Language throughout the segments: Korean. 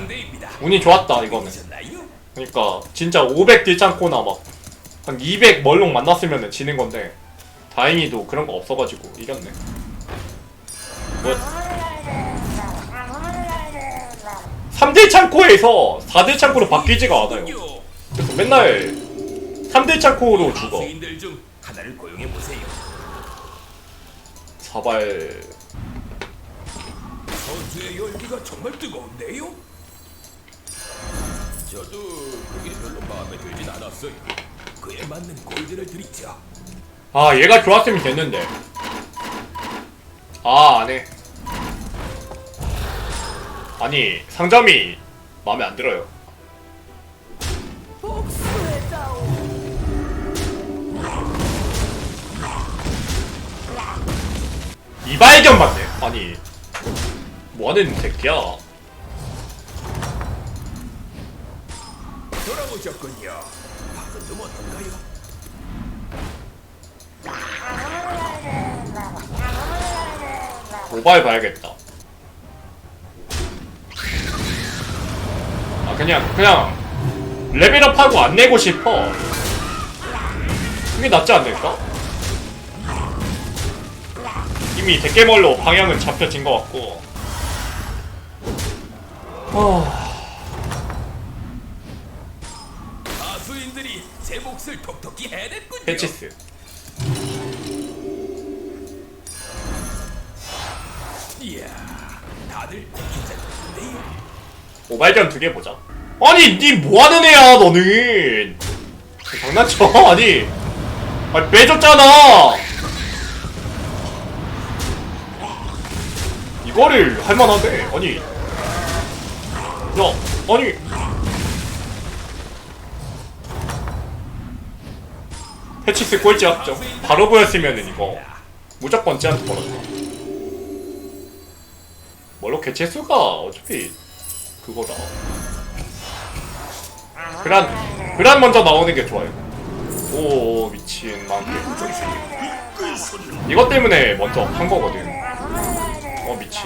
상대입니다. 운이 좋았다 이거는 보셨나요? 그러니까 진짜 500 딜짱코나 막한 200 멀록 만났으면 지는 건데 다행히도 그런 거 없어가지고 이겼네 뭐 3대 창고에서 4대 창고로 바뀌지가 않아요. 그래서 맨날 3대 창고로 죽어 수인들 중 하나를 고용해 보세요. 사발 선수의 열기가 정말 뜨거운데요? 저도 그게 별로 마음에 들진 않았어요. 그에 맞는 골드를 드리죠. 아 얘가 좋았으면 됐는데. 아 안해 아니 상점이 마음에 안 들어요. 이발견 맞네. 아니 뭐하는 새끼야 오셨군요. 방금 좀 어떤가요? 모바일 봐야겠다 아 그냥 그냥 레벨업하고 안 내고 싶어 그게 낫지 않을까? 이미 대깨멀로 방향은 잡혀진 것 같고 어... 가수인들이 제 몫을 톡톡히 해냈군요. 패치스 이야, 다들 괜찮은데요? 모바일견 두 개 보자. 아니 니 뭐하는 애야 너는? 장난쳐 아니. 아니 빼줬잖아. 이거를 할만하대 아니. 야 아니 패치스 꼴찌 합정 바로 보였으면은 이거 무조건 쟤한테 벌었다 뭘로 개체수가 어차피 그거다. 그란 그란 먼저 나오는 게 좋아요. 오 미친 망개 이것 때문에 먼저 한 거거든. 어 미친.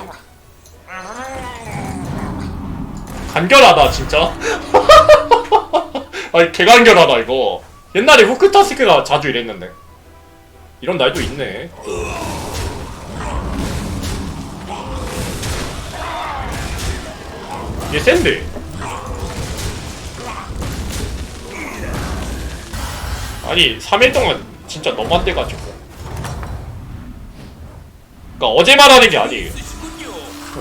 간결하다 진짜. 아니 개간결하다 이거 옛날에 후크타스크가 자주 이랬는데 이런 날도 있네 얘 센데 아니 3일 동안 진짜 너무 안 돼가지고 그니까 어제 말하는 게 아니에요.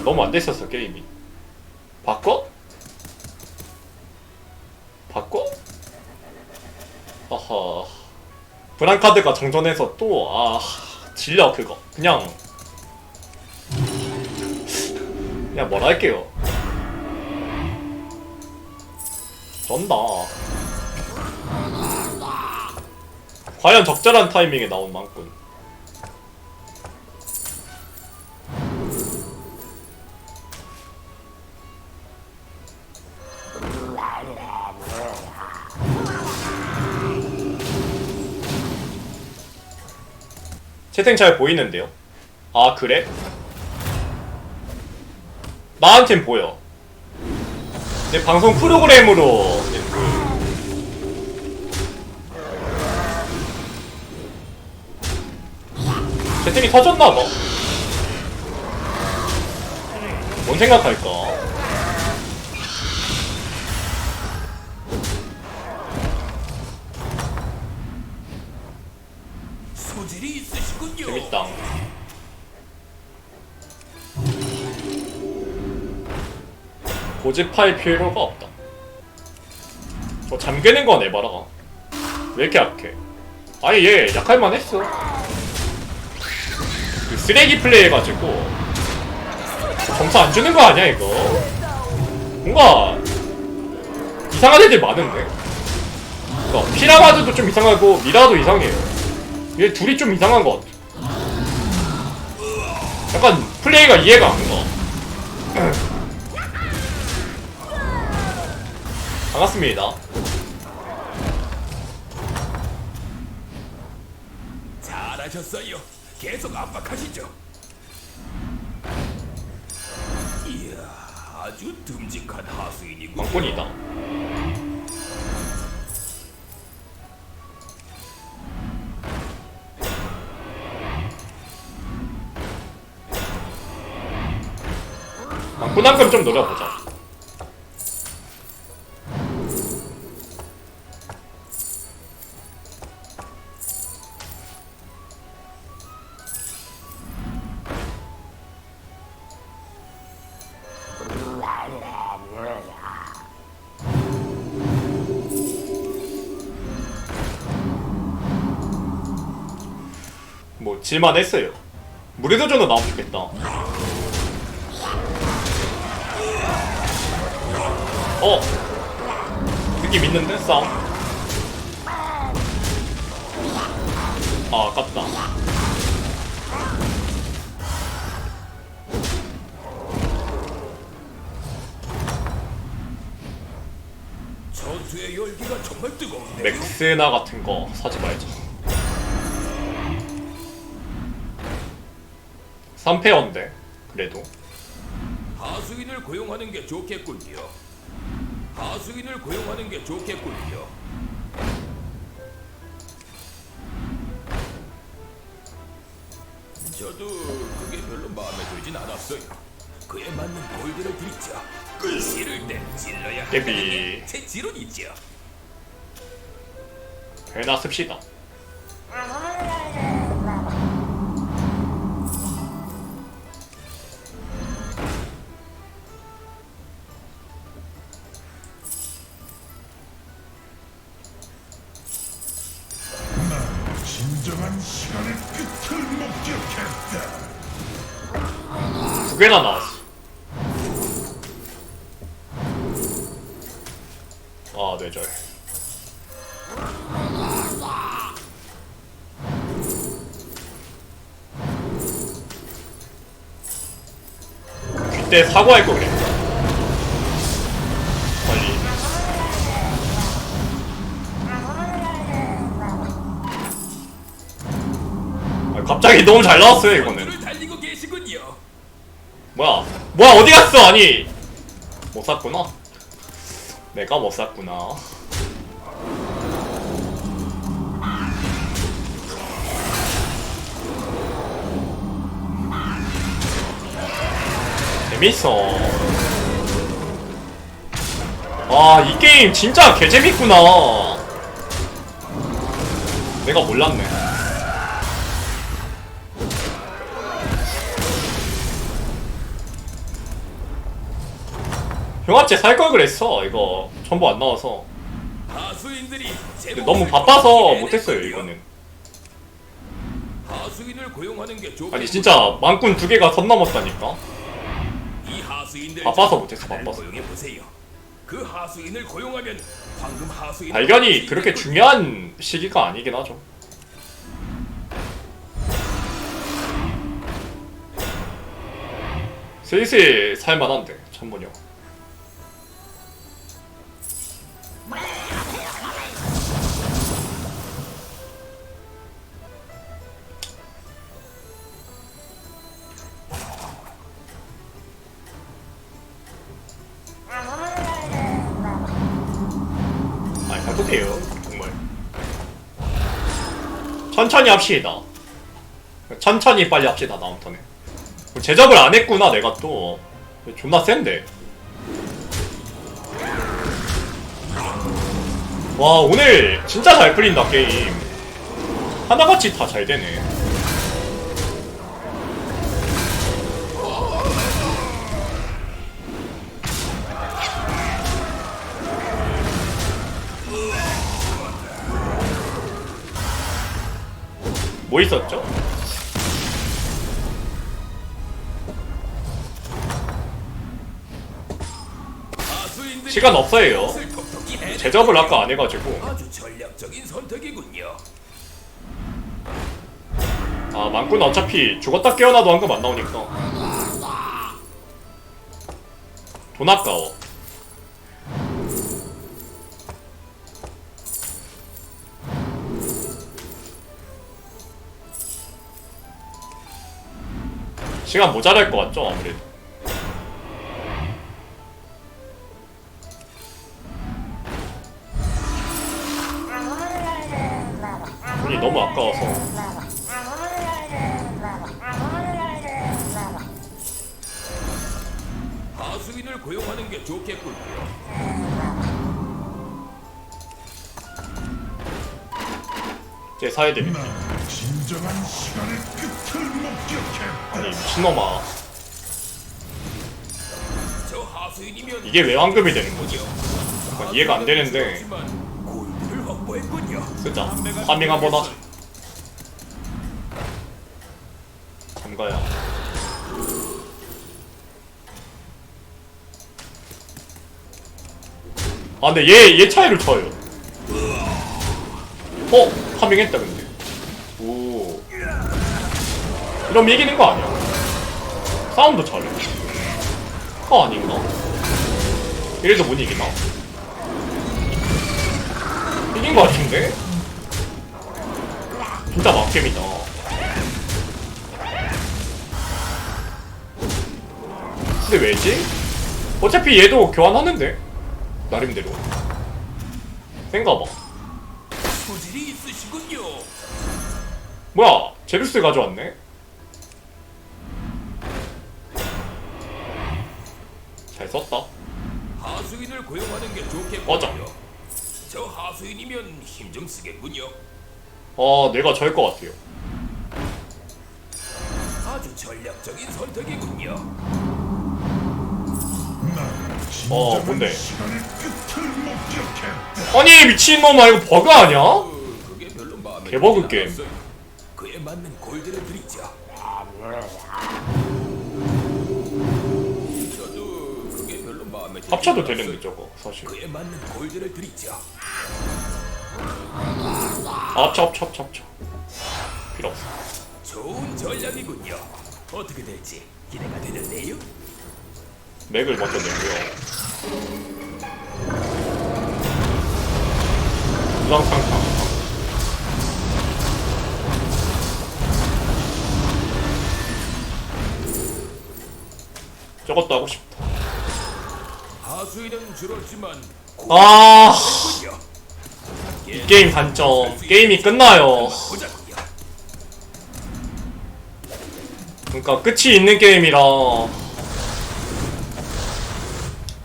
너무 안 됐었어 게임이? 바꿔? 브란카드가 정전해서 또 아 질려 그거. 그냥. 그냥 뭐라 할게요. 전다. 과연 적절한 타이밍에 나온 만큼 채팅 잘 보이는데요? 아 그래? 나한텐 보여 내 방송 프로그램으로 그 채팅이 터졌나봐 뭔 생각할까? 소질이 있으시군요. 재밌다. 고집할 필요가 없다. 저 잠그는 건 해봐라. 왜 이렇게 약해? 아니 얘 약할만 했어. 그 쓰레기 플레이 해가지고. 점수 안 주는 거 아니야 이거? 뭔가 이상한 애들 많은데? 그러니까 피라마드도 좀 이상하고 미라도 이상해요 얘 둘이 좀 이상한 것 같아 약간 플레이가 이해가 안 가. 반갑습니다. 잘하셨어요. 계속 압박하시죠. 이야, 아주 듬직한 하수인이군. 망꾼이다 한금 좀 노려보자. 뭐 질만 했어요. 무리도전도 나오면 좋겠다 어. 느낌 있는데 싸움? 아 아깝다. 전투의 열기가 정말 뜨거운데. 맥스나 같은 거 사지 말자. 3페어인데 그래도. 하수인을 고용하는 게 좋겠군요. 하수인을 고용하는 게 좋겠군요. 저도 그게 별로 마음에 들진 않았어요. 그에 맞는 골드를 드리죠. 찌를 때 찔러야 깨비. 한다는 게제 지론이죠. 배나 씁시다 개나 나왔어. 아 뇌절. 그때 사과할 거 그랬다. 빨리. 아, 갑자기 너무 잘 나왔어요 이거는. 달리고 계시군요. 뭐야? 뭐야 어디 갔어? 아니. 못 샀구나? 내가 못 샀구나. 재밌어. 아이 게임 진짜 개재밌구나. 내가 몰랐네 형아째 살걸 그랬어 이거 전부 안 나와서 하수인들이 근데 너무 바빠서 못했어요. 이거는 하수인을 고용하는 게 좋겠군요. 아니 진짜 망꾼 두 개가 선 넘었다니까 이 하수인들 바빠서 중 못했어, 바빠서. 고용해 보세요. 그 하수인을 고용하면 방금 하수인 발견이 그렇게 중요한 시기가 아니긴 하죠 슬슬 살만한데 천문형 아니 해보세요 정말. 천천히 합시다. 천천히 빨리 합시다 다음 턴에. 제작을 안 했구나 내가 또. 존나 센데. 와 오늘 진짜 잘 풀린다 게임. 하나같이 다 잘 되네 뭐 있었죠? 시간 없어요. 제작을 아까 안 해가지고 아주 전략적인 선택이군요. 아 망꾼 어차피 죽었다 깨어나도 한금 안 나오니까 돈 아까워 시간 모자랄 것 같죠 아무래도 제 사야 됩니다. 난 진정한 시간의 끝을 목격했다. 아니 미친놈아. 이게 왜 황금이 되는 거지? 약간 이해가 안 되는데. 쓰자 파밍 한번 하자. 잠가야. 아 근데 얘, 얘 차이를 쳐요 어? 파밍했다 근데 오 이러면 이기는 거 아니야 싸움도 잘해 그거 아닌가? 이래도 못 이기나? 이긴 거 같은데? 진짜 막겜이다. 근데 왜지? 어차피 얘도 교환하는데? 나름대로. 센가 봐. 뭐야, 제루스 가져왔네? 잘 썼다. 하수인을 고용하는 게 좋겠군요. 맞아. 저 하수인이면 힘 좀 쓰겠군요. 아, 내가 절것 같아요. 아주 전략적인 선택이군요. 난 어, 뭔데? 시간의 끝을 목격했다. 아니, 미친놈아, 이거 버그 아니야? 어, 그게 별로 마음에 개버그 들지 게임. 않았어요. 그에 맞는 골드를 드리죠. 저도 그게 별로 마음에 들지 합쳐도 않았어요. 되는데, 저거, 사실. 그에 맞는 골드를 드리죠. 아, 합쳐, 합쳐, 합쳐, 합쳐. 필요 없어. 좋은 전략이군요. 어떻게 될지 기대가 되는데요. 맥을 먼저 내고요. 우상탕탕. 저것도 하고 싶다. 하수인은 줄었지만 아. 이 게임 단점. 게임이 끝나요. 보자군요. 그러니까 끝이 있는 게임이라.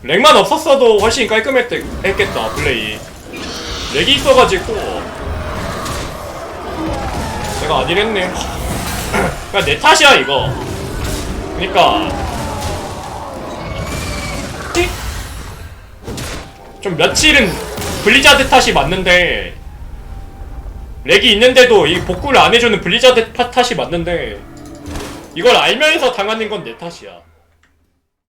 렉만 없었어도 훨씬 깔끔했겠다, 플레이. 렉이 있어가지고. 내가 아니랬네. 그니까 내 탓이야, 이거. 그니까. 좀 며칠은 블리자드 탓이 맞는데, 렉이 있는데도 이 복구를 안 해주는 블리자드 탓- 탓이 맞는데, 이걸 알면서 당하는 건 내 탓이야.